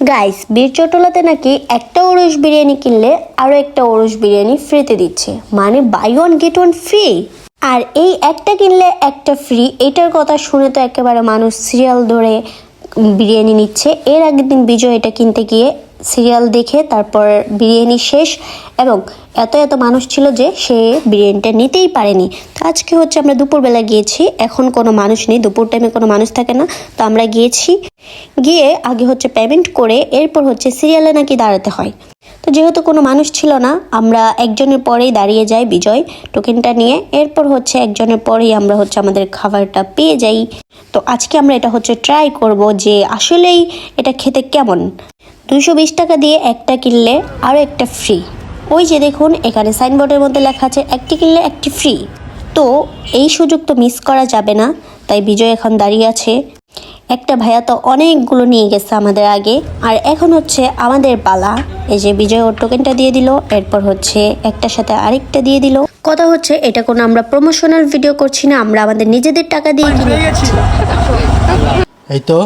Guys বীর চটলাতে নাকি একটা ওরস বিরিয়ানি কিনলে আরও একটা ওরস বিরিয়ানি ফ্রিতে দিচ্ছে। মানে buy one get one free আর এই একটা কিনলে একটা ফ্রি এটার কথা শুনে তো একেবারে মানুষ সিরিয়াল ধরে বিরিয়ানি নিচ্ছে। এর আগের দিন বিজয় এটা কিনতে গিয়ে সিরিয়াল দেখে তারপর বিরিয়ানি শেষ এবং এত এত মানুষ ছিল যে সে বিরিয়ানিটা নিতেই পারেনি। তো আজকে হচ্ছে আমরা দুপুরবেলা গিয়েছি, এখন কোনো মানুষ নেই, দুপুর টাইমে কোনো মানুষ থাকে না, তো আমরা গিয়েছি। গিয়ে আগে হচ্ছে পেমেন্ট করে এরপর হচ্ছে সিরিয়ালে নাকি দাঁড়াতে হয়। তো যেহেতু কোনো মানুষ ছিল না, আমরা একজনের পরেই দাঁড়িয়ে যাই বিজয় টোকেনটা নিয়ে। এরপর হচ্ছে একজনের পরেই আমরা হচ্ছে আমাদের খাবারটা পেয়ে যাই। তো আজকে আমরা এটা হচ্ছে ট্রাই করব যে আসলেই এটা খেতে কেমন। দুশো বিশ টাকা দিয়ে একটা কিনলে আরও একটা ফ্রি ওই যে দেখুন, এখানে সাইনবোর্ডের মধ্যে লেখা আছে, একটি কিনলে একটি ফ্রি তো এই সুযোগ তো মিস করা যাবে না, তাই বিজয় এখন দাঁড়িয়ে আছে। একটা ভাইয়া তো অনেকগুলো নিয়ে গেছে আমাদের আগে, আর এখন হচ্ছে আমাদের পালা এই যে বিজয় ওর টোকেনটা দিয়ে দিল, এরপর হচ্ছে একটার সাথে আরেকটা দিয়ে দিল। কথা হচ্ছে, এটা কোনো আমরা প্রমোশনাল ভিডিও করছি না, আমরা আমাদের নিজেদের টাকা দিয়ে কিনে। এই তো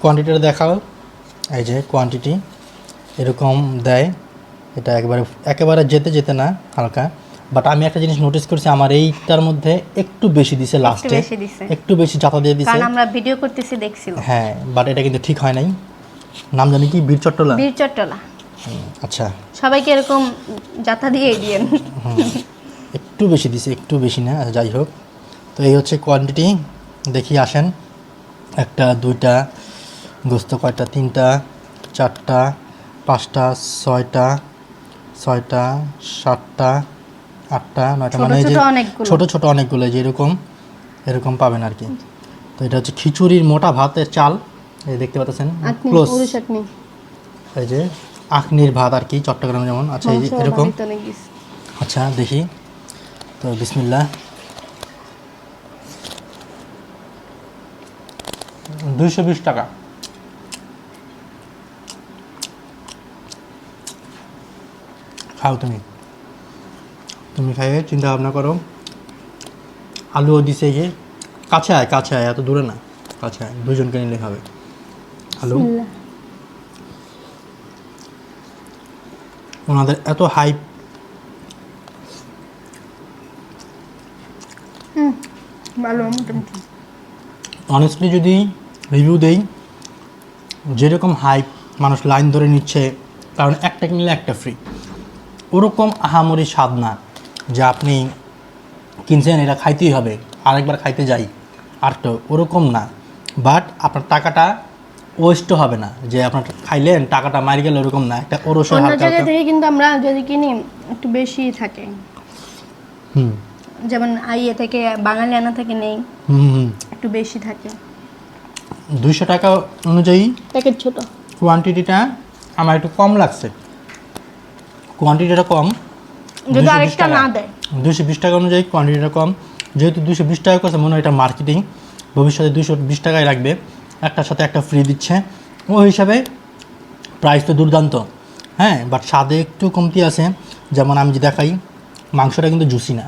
কোয়ান্টিটিটা দেখাও। এই যে কোয়ান্টিটি এরকম দেয় এটা একবারে একেবারে যেতে যেতে না হালকা। বাট আমি একটা জিনিস নোটিস করছি আমার এইটার মধ্যে একটু বেশি দিছে লাস্টে একটু বেশি চাপা দিয়ে দিছে। কারণ আমরা ভিডিও করতেছি দেখছিলাম। হ্যাঁ বাট এটা কিন্তু ঠিক হয় নাই। নাম জানি কি? বীর চট্টলা? বীর চট্টলা। আচ্ছা। সবাইকে এরকম জাতা দিয়ে দিয়েন। একটু বেশি দিছে একটু বেশি না যাই হোক। তো এই হচ্ছে কোয়ান্টিটি দেখি আসেন। একটা দুইটা গোস্ত কয়টা? তিনটা চারটা পাঁচটা ছয়টা ছয়টা সাতটা আটটা নয়টা। মানে এই যে ছোট। ছোট অনেকগুলো যে এরকম এরকম পাবেন আর কি। তো এটা হচ্ছে খিচুড়ির মোটা ভাতের চাল। এই দেখতে পাচ্ছেন? ক্লোজ এই যে আখনির ভাত আর কি চট্টগ্রাম যেমন। আচ্ছা এই যে এরকম। আচ্ছা দেখি। তো বিসমিল্লা দুইশো বিশ টাকা। খাও তুমি। তুমি খাইয়ে চিন্তা ভাবনা করো। আলুও দিছে গিয়ে কাছে আয় কাছে আয় এত দূরে না কাছে আয় দুজনকে নিলে খাবে। আলু? ওনাদের এত হাইপ ভালো মোটামুটি। অনেস্টলি যদি রিভিউ দেই যেরকম হাইপ মানুষ লাইন ধরে নিচ্ছে কারণ একটা কিনলে একটা ফ্রি ওরকম আহামরি স্বাদ না যে আপনি কিনছেন এটা খাইতেই হবে। আরেকবার খাইতে যাই আর তো ওরকম না। বাট আপনার টাকাটা ওয়েস্ট হবে না যে আপনার খাইলেন টাকাটা মারি গেল ওরকম না। একটা ওরসে অন্য জায়গা থেকে কিন্তু আমরা যদি কিনি একটু বেশি থাকে। হুম। যেমন আইয়ে থেকে বাঙালি আনা থেকে নেই হুম হুম একটু বেশি থাকে। দুইশো টাকা অনুযায়ী প্যাকেট ছোট। কোয়ান্টিটিটা আমার একটু কম লাগছে। কোয়ান্টিটিটা কম যদি আরেকটা না দেয়। দুশো বিশ টাকা অনুযায়ী কোয়ান্টিটিটা কম। যেহেতু দুশো বিশ টাকা করছে মনে হয় এটা মার্কেটিং ভবিষ্যতে দুশো বিশ টাকায় রাখবে। একটার সাথে একটা ফ্রি দিচ্ছে। ওই হিসাবে প্রাইস তো দুর্দান্ত। হ্যাঁ বাট স্বাদে একটু কমতি আছে। যেমন আমি যে দেখাই মাংসটা কিন্তু জুসি না।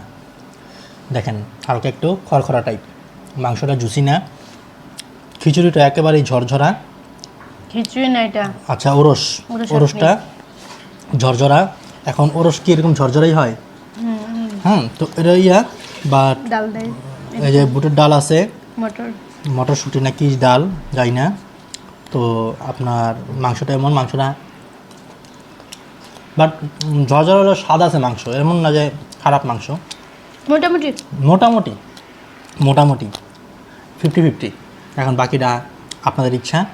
দেখেন হালকা একটু খড়খড়া টাইপ মাংসটা জুসি না। খিচুড়িটা একেবারেই ঝরঝরা। খিচুড়ি না এটা? আচ্ছা ওরস। ওরস ওরসটা ঝরঝরা। এখন ওরস কি এরকম ঝরঝরাই হয়? হ্যাঁ তো এটা ইয়া বা ডাল দেয়। এই যে বুটের ডাল আছে। মটর। মটরশুঁটি না কি ডাল যাই না। তো আপনার মাংসটা এমন মাংসটা বাট ঝরঝরা হলো স্বাদ আছে মাংস। এমন না যে খারাপ মাংস। মোটামুটি। মোটামুটি। মোটামুটি। Fifty fifty. এখন বাকিটা আপনাদের ইচ্ছা।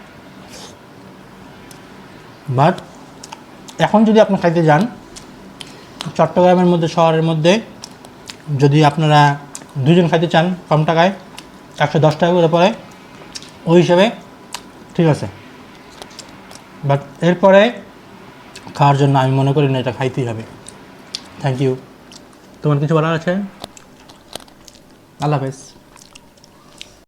বাট এখন যদি আপনি খাইতে যান, চট্টগ্রামের মধ্যে, শহরের মধ্যে, যদি আপনারা দুজন খাইতে চান কম টাকায়, একশো দশ টাকা করে পরে ওই হিসাবে, ঠিক আছে। বাট এরপরে খাওয়ার জন্য আমি মনে করি না, এটা খাইতেই হবে। থ্যাংক ইউ তোমার কিছু বলার আছে? আল্লাহ হাফেজ।